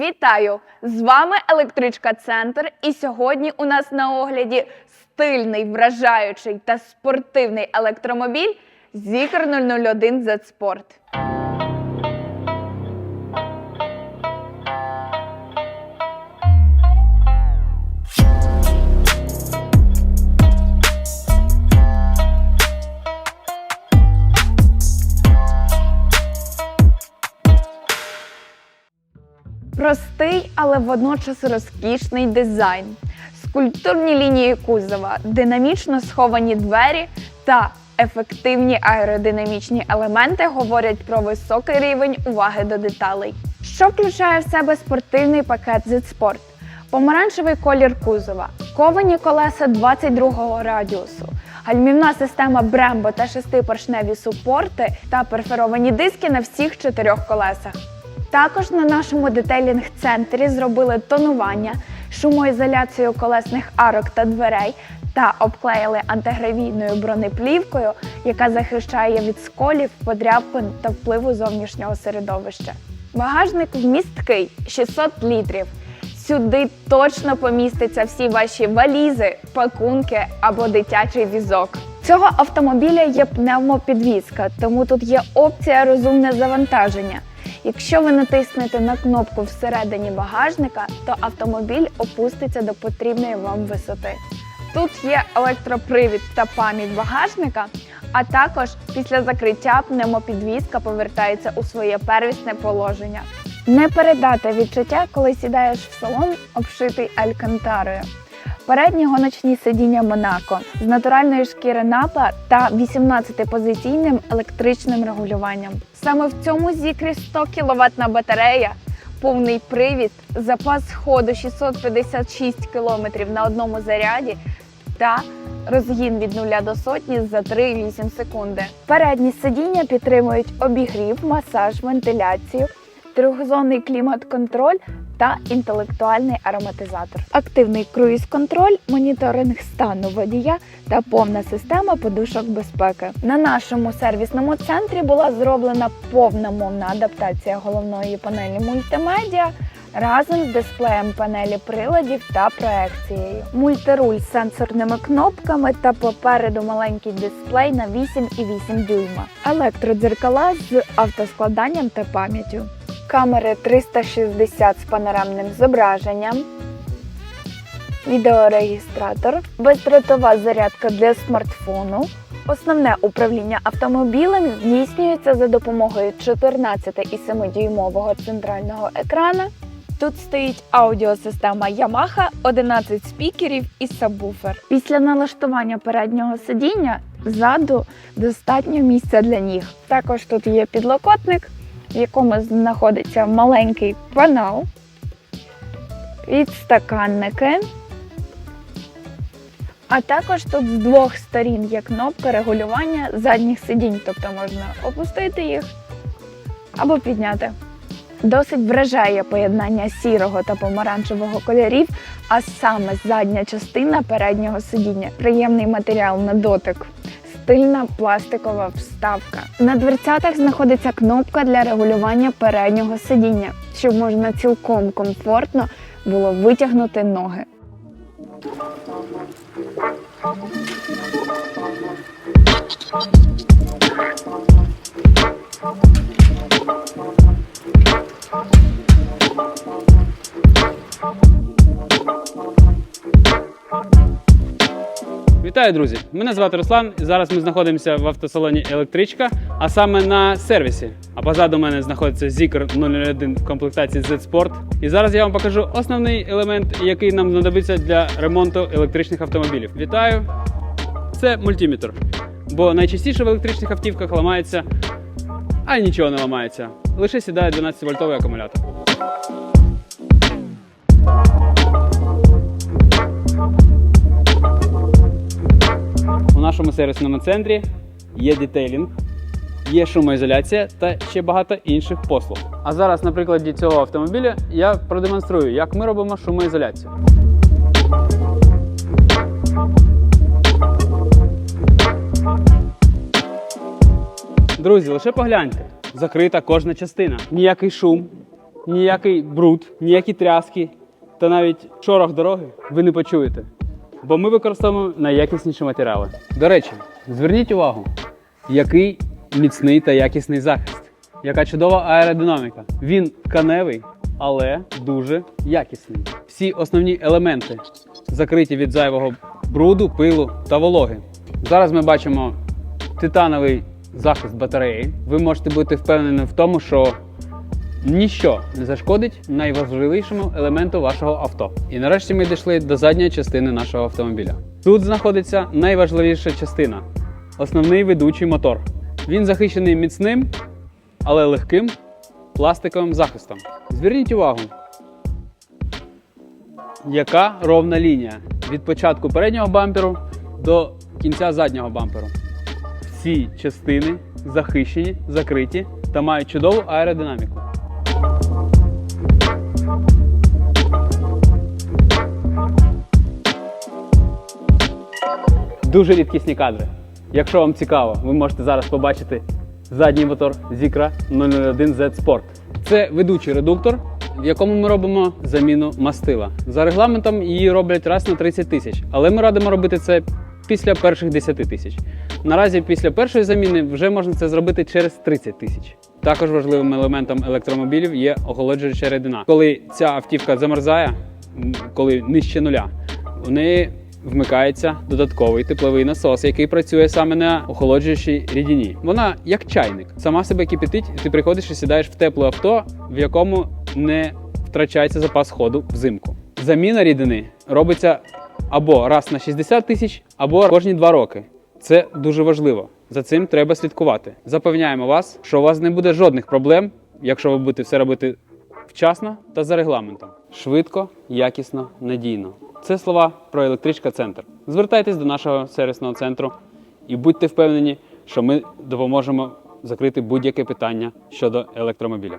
Вітаю! З вами електричка Центр. І сьогодні у нас на огляді стильний, вражаючий та спортивний електромобіль Zikr 001 Z Sport. Простий, але водночас розкішний дизайн, скульптурні лінії кузова, динамічно сховані двері та ефективні аеродинамічні елементи говорять про високий рівень уваги до деталей. Що включає в себе спортивний пакет Z Sport? Помаранчевий колір кузова, ковані колеса 22-го радіусу, гальмівна система Brembo та шестипоршневі супорти та перфоровані диски на всіх чотирьох колесах. Також на нашому детейлінг-центрі зробили тонування, шумоізоляцію колесних арок та дверей та обклеїли антигравійною бронеплівкою, яка захищає від сколів, подряпин та впливу зовнішнього середовища. Багажник вмісткий 600 літрів. Сюди точно помістяться всі ваші валізи, пакунки або дитячий візок. Цього автомобіля є пневмопідвізка, тому тут є опція розумне завантаження. Якщо ви натиснете на кнопку всередині багажника, то автомобіль опуститься до потрібної вам висоти. Тут є електропривід та пам'ять багажника, а також після закриття пневмопідвізка повертається у своє первісне положення. Не передати відчуття, коли сідаєш в салон, обшитий алькантарою. Передні гоночні сидіння Монако з натуральної шкіри напа та 18-позиційним електричним регулюванням. Саме в цьому зікрі 100 кВт батарея, повний привід, запас ходу 656 км на одному заряді та розгін від 0 до сотні за 3,8 секунди. Передні сидіння підтримують обігрів, масаж, вентиляцію, трьохзонний клімат-контроль та інтелектуальний ароматизатор. Активний круїз-контроль, моніторинг стану водія та повна система подушок безпеки. На нашому сервісному центрі була зроблена повна мовна адаптація головної панелі мультимедіа разом з дисплеєм панелі приладів та проекцією. Мультируль з сенсорними кнопками та попереду маленький дисплей на 8,8 дюйма. Електродзеркала з автоскладанням та пам'яттю. Камери 360 з панорамним зображенням. Відеорегістратор, бездротова зарядка для смартфону. Основне управління автомобілем здійснюється за допомогою 14,7-дюймового центрального екрана. Тут стоїть аудіосистема Yamaha, 11 спікерів і сабвуфер. Після налаштування переднього сидіння ззаду достатньо місця для ніг. Також тут є підлокотник, в якому знаходиться маленький панел, підстаканники. А також тут з двох сторін є кнопка регулювання задніх сидінь, тобто можна опустити їх або підняти. Досить вражає поєднання сірого та помаранчевого кольорів, а саме задня частина переднього сидіння. Приємний матеріал на дотик. Стильна пластикова вставка. На дверцятах знаходиться кнопка для регулювання переднього сидіння, щоб можна цілком комфортно було витягнути ноги. Вітаю, друзі! Мене звати Руслан, і зараз ми знаходимося в автосалоні Електричка, а саме на сервісі. А позаду мене знаходиться Zikr 001 в комплектації Z Sport. І зараз я вам покажу основний елемент, який нам знадобиться для ремонту електричних автомобілів. Вітаю! Це мультиметр. Бо найчастіше в електричних автівках ламається, а нічого не ламається. Лише сідає 12-вольтовий акумулятор. Нашому сервісному центрі є детейлінг, є шумоізоляція та ще багато інших послуг. А зараз, на прикладі цього автомобіля, я продемонструю, як ми робимо шумоізоляцію. Друзі, лише погляньте, закрита кожна частина. Ніякий шум, ніякий бруд, ніякі тряски та навіть шорох дороги ви не почуєте. Бо ми використовуємо найякісніші матеріали. До речі, зверніть увагу, який міцний та якісний захист, яка чудова аеродинаміка. Він тканевий, але дуже якісний. Всі основні елементи закриті від зайвого бруду, пилу та вологи. Зараз ми бачимо титановий захист батареї. Ви можете бути впевнені в тому, що ніщо не зашкодить найважливішому елементу вашого авто. І нарешті ми дійшли до задньої частини нашого автомобіля. Тут знаходиться найважливіша частина основний ведучий мотор. Він захищений міцним, але легким пластиковим захистом. Зверніть увагу, яка ровна лінія від початку переднього бамперу до кінця заднього бамперу. Всі частини захищені, закриті та мають чудову аеродинаміку. Дуже рідкісні кадри. Якщо вам цікаво, ви можете зараз побачити задній мотор Zikra 001 Z Sport. Це ведучий редуктор, в якому ми робимо заміну мастила. За регламентом її роблять раз на 30 тисяч, але ми радимо робити це після перших 10 тисяч. Наразі після першої заміни вже можна це зробити через 30 тисяч. Також важливим елементом електромобілів є охолоджуюча рідина. Коли ця автівка замерзає, коли нижче нуля, у неї вмикається додатковий тепловий насос, який працює саме на охолоджуючій рідині. Вона як чайник, сама себе кипятить, і ти приходиш і сідаєш в тепле авто, в якому не втрачається запас ходу взимку. Заміна рідини робиться або раз на 60 тисяч, або кожні два роки. Це дуже важливо. За цим треба слідкувати. Запевняємо вас, що у вас не буде жодних проблем, якщо ви будете все робити вчасно та за регламентом. Швидко, якісно, надійно. Це слова про електричка центр. Звертайтесь до нашого сервісного центру і будьте впевнені, що ми допоможемо закрити будь-яке питання щодо електромобіля.